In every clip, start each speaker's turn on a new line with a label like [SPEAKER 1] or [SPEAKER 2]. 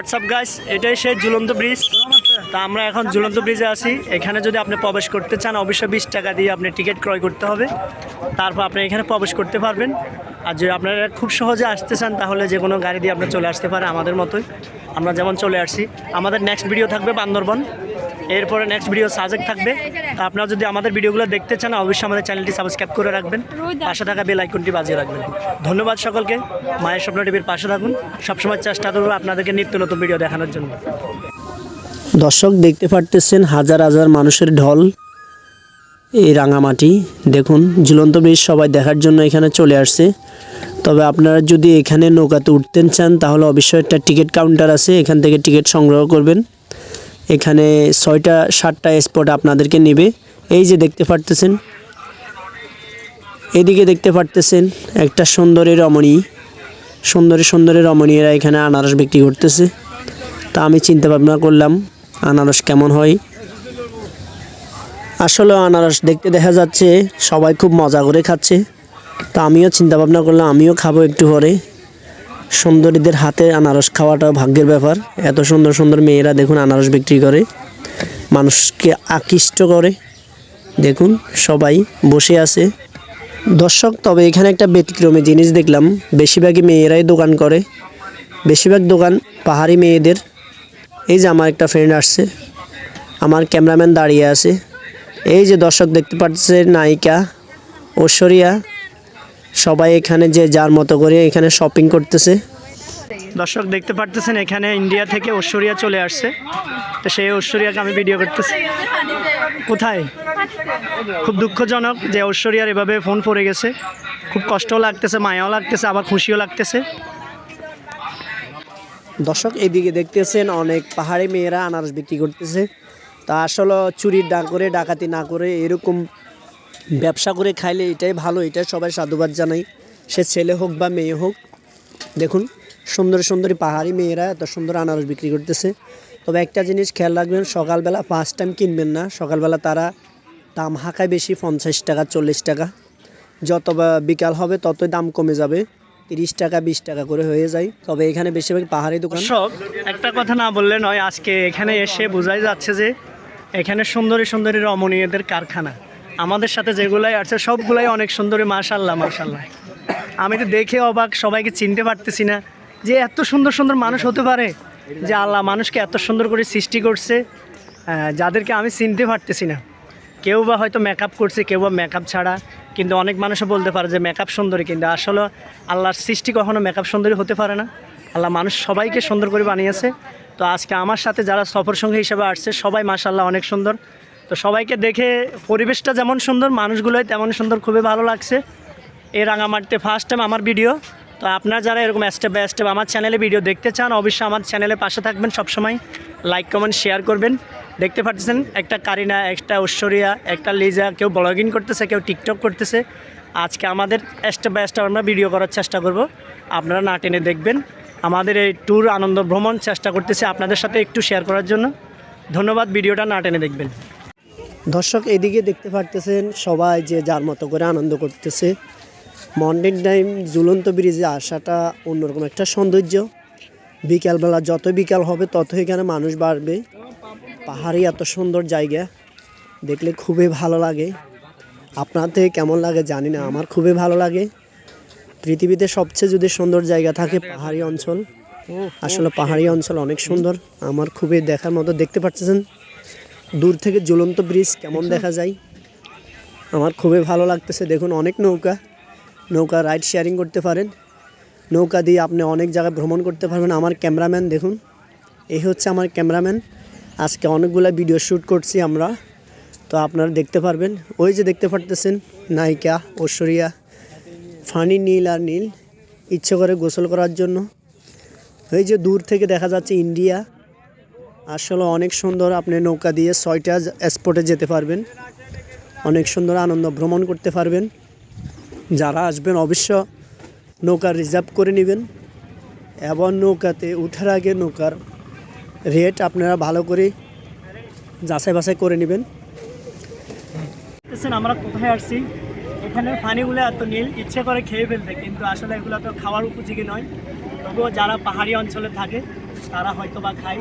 [SPEAKER 1] WhatsApp guys এটাই সেই ঝুলন্ত ব্রিজ তা আমরা এখন ঝুলন্ত ব্রিজে আছি। এখানে যদি আপনি প্রবেশ করতে চান, অবশ্যই বিশ টাকা দিয়ে আপনি টিকিট ক্রয় করতে হবে। তারপর আপনি এখানে প্রবেশ করতে পারবেন। আর যদি আপনারা খুব সহজে আসতে চান, তাহলে যে কোনো গাড়ি দিয়ে আপনি চলে আসতে পারে আমাদের মতোই। আমরা যেমন চলে আসছি। আমাদের নেক্সট ভিডিও থাকবে বান্দরবন। এরপরে নেক্সট ভিডিও সাজেক থাকবে। আপনারা যদি আমাদের ভিডিওগুলো দেখতে চান, অবশ্যই আমাদের চ্যানেলটি সাবস্ক্রাইব করে রাখবেন। পাশে থাকা বেল আইকনটি বাজিয়ে রাখবেন। ধন্যবাদ সকলকে। মায়ের স্বপ্ন টিভির পাশে থাকুন। সবসময় চেষ্টা করব আপনাদেরকে নিত্য নতুন ভিডিও দেখানোর জন্য।
[SPEAKER 2] দর্শক, দেখতে পারতেছেন হাজার হাজার মানুষের ঢল এই রাঙামাটি। দেখুন, ঝুলন্ত ব্রিজ সবাই দেখার জন্য এখানে চলে আসছে। তবে আপনারা যদি এখানে নৌকাতে উঠতেন চান, তাহলে অবশ্যই একটা টিকিট কাউন্টার আছে। এখান থেকে টিকিট সংগ্রহ করবেন। এখানে ছয়টা, সাতটা স্পট আপনাদেরকে নেবে। এই যে দেখতে পারতেছেন, এদিকে দেখতে পারতেছেন একটা সুন্দরী রমণী। সুন্দরী সুন্দরী রমণীরা এখানে আনারস বিক্রি করতেছে। তা আমি চিন্তা ভাবনা করলাম, আনারস কেমন হয়? আসলে আনারস দেখতে দেখা যাচ্ছে, সবাই খুব মজা করে খাচ্ছে। তা আমিও চিন্তা ভাবনা করলাম, আমিও খাব একটু পরে। সুন্দরীদের হাতে আনারস খাওয়াটা ভাগ্যের ব্যাপার। এত সুন্দর সুন্দর মেয়েরা দেখুন আনারস বিক্রি করে। মানুষকে আকৃষ্ট করে। দেখুন, সবাই বসে আছে। দর্শক, তবে এখানে একটা ব্যতিক্রমী জিনিস দেখলাম। বেশিরভাগই মেয়েরাই দোকান করে। বেশিরভাগ দোকান পাহাড়ি মেয়েদের। এই যে আমার একটা ফ্রেন্ড আসছে। আমার ক্যামেরাম্যান দাঁড়িয়ে আছে। এই যে দর্শক দেখতে পাচ্ছে, নায়িকা ঐশ্বরিয়া। সবাই এখানে যে যার মতো করে এখানে শপিং করতেছে।
[SPEAKER 1] দর্শক দেখতে পারতেছেন এখানে ইন্ডিয়া থেকে ঐশ্বরিয়া চলে আসছে। তো সেই ঐশ্বরিয়াকে আমি ভিডিও করতেছি। কোথায়? খুব দুঃখজনক যে ঐশ্বরিয়ার এভাবে ফোন পড়ে গেছে। খুব কষ্টও লাগতেছে মায়াও লাগতেছে আবার খুশিও লাগতেছে।
[SPEAKER 2] দর্শক এদিকে দেখতেছেন অনেক পাহাড়ি মেয়েরা আনারস বিক্রি করতেছে। তা আসলে চুরি না করে ডাকাতি না করে এরকম ব্যবসা করে খাইলে এটাই ভালো এটাই সবাই সাধুবাদ জানাই। সে ছেলে হোক বা মেয়ে হোক দেখুন সুন্দর সুন্দরী পাহাড়ি মেয়েরা এত সুন্দর আনারস বিক্রি করতেছে। তবে একটা জিনিস খেয়াল রাখবেন সকালবেলা ফার্স্ট টাইম কিনবেন না। সকালবেলা তারা দাম হাঁকায় বেশি পঞ্চাশ টাকা চল্লিশ টাকা। যত বা বিকাল হবে ততই দাম কমে যাবে। তিরিশ টাকা বিশ টাকা করে হয়ে যায়। তবে এখানে বেশিরভাগ পাহাড়ি দোকান।
[SPEAKER 1] সব একটা কথা না বললে নয় আজকে এখানে এসে বোঝাই যাচ্ছে যে এখানে সুন্দরী সুন্দরী রমণীয়দের কারখানা। আমাদের সাথে যেগুলাই আছে, সবগুলাই অনেক সুন্দরী মাশাল্লাহ মাশাল্লাহ আমি তো দেখে অবাক, সবাইকে চিনতে পারতেছি না যে এত সুন্দর সুন্দর মানুষ হতে পারে, যে আল্লাহ মানুষকে এত সুন্দর করে সৃষ্টি করছে যাদেরকে আমি চিনতে পারতেছি না। কেউ বা হয়তো মেকআপ করছে, কেউ বা মেকআপ ছাড়া, কিন্তু অনেক মানুষও বলতে পারে যে মেকআপ সুন্দরী, কিন্তু আসলে আল্লাহর সৃষ্টি কখনো মেকআপ সুন্দরী হতে পারে না। আল্লাহ মানুষ সবাইকে সুন্দর করে বানিয়েছে। তো আজকে আমার সাথে যারা সফর সঙ্গী হিসেবে আসছে, সবাই মাশাল্লাহ অনেক সুন্দর। তো সবাইকে দেখে পরিবেশটা যেমন সুন্দর, মানুষগুলোই তেমন সুন্দর, খুবই ভালো লাগছে। এই রাঙামাটিতে ফার্স্ট টাইম আমার ভিডিও তো আপনারা যারা এরকম স্টেপ বাই স্টেপ আমার চ্যানেলে ভিডিও দেখতে চান, অবশ্যই আমার চ্যানেলে পাশে থাকবেন সবসময়। লাইক কমেন্ট শেয়ার করবেন। দেখতে পাচ্ছেন, একটা কারিনা, একটা ঐশ্বরিয়া, একটা লিজা, কেউ ব্লগিং করতেছে, কেউ টিকটক করতেছে। আজকে আমাদের স্টেপ বাই স্টেপ আমরা ভিডিও করার চেষ্টা করব। আপনারা না টেনে দেখবেন। আমাদের এই ট্যুর আনন্দ ভ্রমণ চেষ্টা করতেছে আপনাদের সাথে একটু শেয়ার করার জন্য। ধন্যবাদ ভিডিওটা না টেনে দেখবেন।
[SPEAKER 2] দর্শক, এদিকে দেখতে পারতেছেন সবাই যে যার মতো করে আনন্দ করতেছে। মর্নিং টাইম ঝুলন্ত ব্রিজে আসাটা অন্যরকম একটা সৌন্দর্য। বিকালবেলা যত বিকাল হবে, তত এখানে মানুষ বাড়বে। পাহাড়ি এত সুন্দর জায়গা, দেখলে খুবই ভালো লাগে। আপনাদের কেমন লাগে জানি না, আমার খুবই ভালো লাগে। পৃথিবীতে সবচেয়ে যদি সুন্দর জায়গা থাকে পাহাড়ি অঞ্চল। আসলে পাহাড়ি অঞ্চল অনেক সুন্দর, আমার খুবই দেখার মতো, দেখতে পাচ্ছেন দূর থেকে জ্বলন্ত ব্রিজ কেমন দেখা যায়? আমার খুবই ভালো লাগতেছে। দেখুন অনেক নৌকা। নৌকা রাইড শেয়ারিং করতে পারেন। নৌকা দিয়ে আপনি অনেক জায়গায় ভ্রমণ করতে পারবেন। আমার ক্যামেরাম্যান দেখুন। এই হচ্ছে আমার ক্যামেরাম্যান। আজকে অনেকগুলো ভিডিও শ্যুট করছি আমরা। তো আপনারা দেখতে পারবেন। ওই যে দেখতে পারতেছেন নায়িকা ঐশ্বরিয়া ফানি নীল আর নীল। ইচ্ছে করে গোসল করার জন্য। ওই যে দূর থেকে দেখা যাচ্ছে ইন্ডিয়া। আসলে অনেক সুন্দর আপনি নৌকা দিয়ে ছয়টা স্পটে যেতে পারবেন। অনেক সুন্দর আনন্দ ভ্রমণ করতে পারবেন। যারা আসবেন অবশ্য নৌকা রিজার্ভ করে নেবেন। এবং নৌকাতে উঠার আগে নৌকার রেট আপনারা ভালো করে যাচাই বাছাই করে নেবেন।
[SPEAKER 1] আমরা কোথায় আসছি? এখানের পানিগুলো এত নীল, ইচ্ছে করে খেয়ে ফেলতে কিন্তু আসলে এগুলো তো খাওয়ার উপযোগী নয়। তবুও যারা পাহাড়ি অঞ্চলে থাকে, তারা হয়তো বা খায়।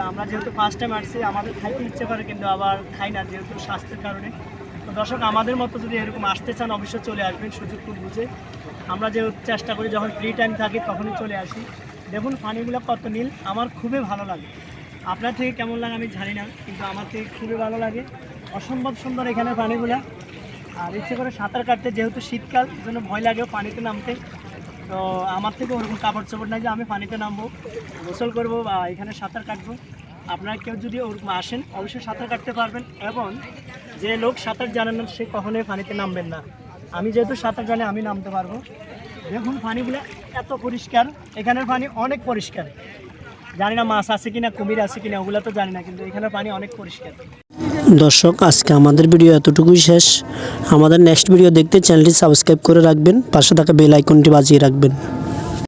[SPEAKER 1] কিন্তু আমরা যেহেতু ফার্স্ট টাইম আসছি, আমাদের খাইতে ইচ্ছে করে কিন্তু আবার খাই না যেহেতু স্বাস্থ্যের কারণে। তো দর্শক, আমাদের মতো যদি এরকম আসতে চান, অবশ্যই চলে আসবেন সুযোগ খুব বুঝে। আমরা যে চেষ্টা করি, যখন ফ্রি টাইম থাকি, তখনই চলে আসি। দেখুন, পানিগুলো কত নীল, আমার খুবই ভালো লাগে। আপনার থেকে কেমন লাগে আমি জানি না, কিন্তু আমার থেকে খুবই ভালো লাগে। অসম্ভব সুন্দর এখানে পানিগুলা। আর ইচ্ছে করে সাঁতার কাটতে, যেহেতু শীতকাল জন্য ভয় লাগেও পানিতে নামতে। তো আমার থেকে ওরকম কাপড় চোপড় নাই যে আমি পানিতে নামবো, গোসল করব বা এখানে সাঁতার কাটবো। আপনারা কেউ যদি ওরকম আসেন, অবশ্যই সাঁতার কাটতে পারবেন এবং যে লোক সাঁতার জানেন না, সে কখনোই পানিতে নামবেন না। আমি যেহেতু সাঁতার জানি, আমি নামতে পারব। দেখুন, পানিগুলো এত পরিষ্কার। এখানের পানি অনেক পরিষ্কার। জানি না মাছ আছে কিনা, কুমির আছে কিনা, ওগুলো তো জানি না, কিন্তু এখানের পানি অনেক পরিষ্কার।
[SPEAKER 2] দর্শক, আজকে আমাদের ভিডিও এতটুকুই শেষ। আমাদের নেক্সট ভিডিও দেখতে চ্যানেলটি সাবস্ক্রাইব করে রাখবেন, পাশে থাকা বেল আইকনটি বাজিয়ে রাখবেন।